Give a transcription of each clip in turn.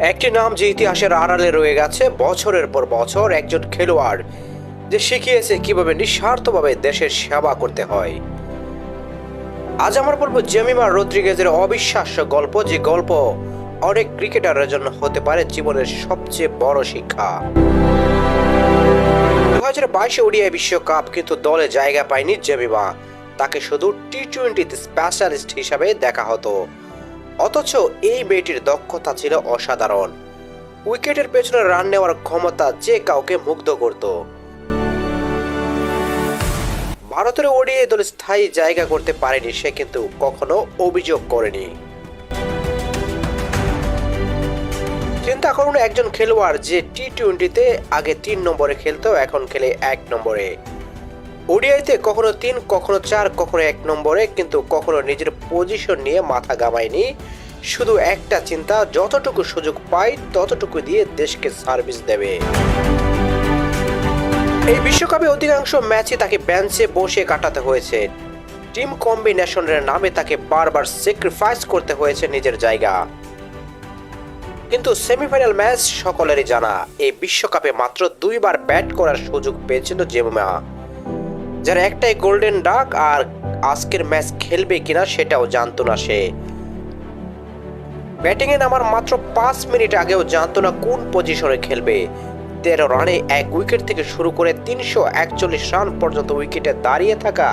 একটি নাম যে ইতিহাসের আড়ালে রয়ে গেছে, বছরের পর বছর একজন খেলোয়াড় যে শিখিয়েছে কীভাবে নিঃস্বার্থভাবে দেশের সেবা করতে হয়। আজ আমার বলব জেমিমা রদ্রিগেজের অবিশ্বাস্য গল্প, যে গল্প অনেক ক্রিকেটারের জন্য হতে পারে জীবনের সবচেয়ে বড় শিক্ষা। দু হাজার বাইশে ওডিআই বিশ্বকাপ কিন্তু দলে জায়গা পায়নি জেমিমা। তাকে শুধু টি টোয়েন্টিতে স্পেশালিস্ট হিসাবে দেখা হতো। অথচ এই মেয়েটির দক্ষতা ছিল অসাধারণ। উইকেটের পেছনে রান নেওয়ার ক্ষমতা যে কাউকে মুগ্ধ করত। ভারতের ওডিআই দলে স্থায়ী জায়গা করতে পারেনি, সে কিন্তু কখনো অভিযোগ করেনি। চিন্তা করুন একজন খেলোয়াড় যে টি টোয়েন্টিতে আগে তিন নম্বরে খেলতো, এখন খেলে এক নম্বরে। ওডিআইতে কখনো তিন, কখনো চার, কখনো এক নম্বরে, কিন্তু কখনো নিজের পজিশন নিয়ে মাথা গামায়নি শুধু একটা চিন্তা, যতটুকু সুযোগ পাই, ততটুকু দিয়ে দেশকে সার্ভিস দেবে। এই বিশ্বকাপে অধিকাংশ ম্যাচে তাকে বেঞ্চে বসে কাটাতে হয়েছে। টিম কম্বিনেশনের নামে তাকে বারবার স্যাক্রিফাইস করতে হয়েছে নিজের জায়গা। কিন্তু সেমিফাইনাল ম্যাচ সকলেরই জানা, এই বিশ্বকাপে মাত্র দুইবার ব্যাট করার সুযোগ পেয়েছিল জেমা যার একটাই গোল্ডেন ডাক আর আজকের ম্যাচ খেলবে কিনা সেটাও জানতো না সে। ব্যাটিংয়ে নামার মাত্র পাঁচ মিনিট আগেও জানতো না কোন পজিশনে খেলবে। তেরো রানে এক উইকেট থেকে শুরু করে তিনশো একচল্লিশ রান পর্যন্ত উইকেটে দাঁড়িয়ে থাকা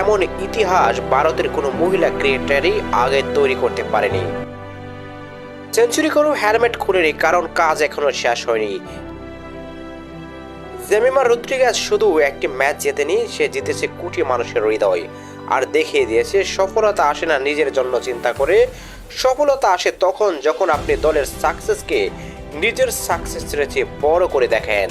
এমন ইতিহাস ভারতের কোনো মহিলা ক্রিকেটারই আগে তৈরি করতে পারেনি। সেঞ্চুরি করেও হেলমেট খুলেনি, কারণ কাজ এখনও শেষ হয়নি। জেমিমা রুদ্রিগাজ শুধু একটি ম্যাচ জেতেনি, সে জিতেছে কোটি মানুষের হৃদয়। আর দেখিয়ে দিয়েছে, সফলতা আসে না নিজের জন্য চিন্তা করে। সফলতা আসে তখন যখন আপনি দলের সাকসেসকে নিজের সাকসেসের চেয়ে বড় করে দেখেন।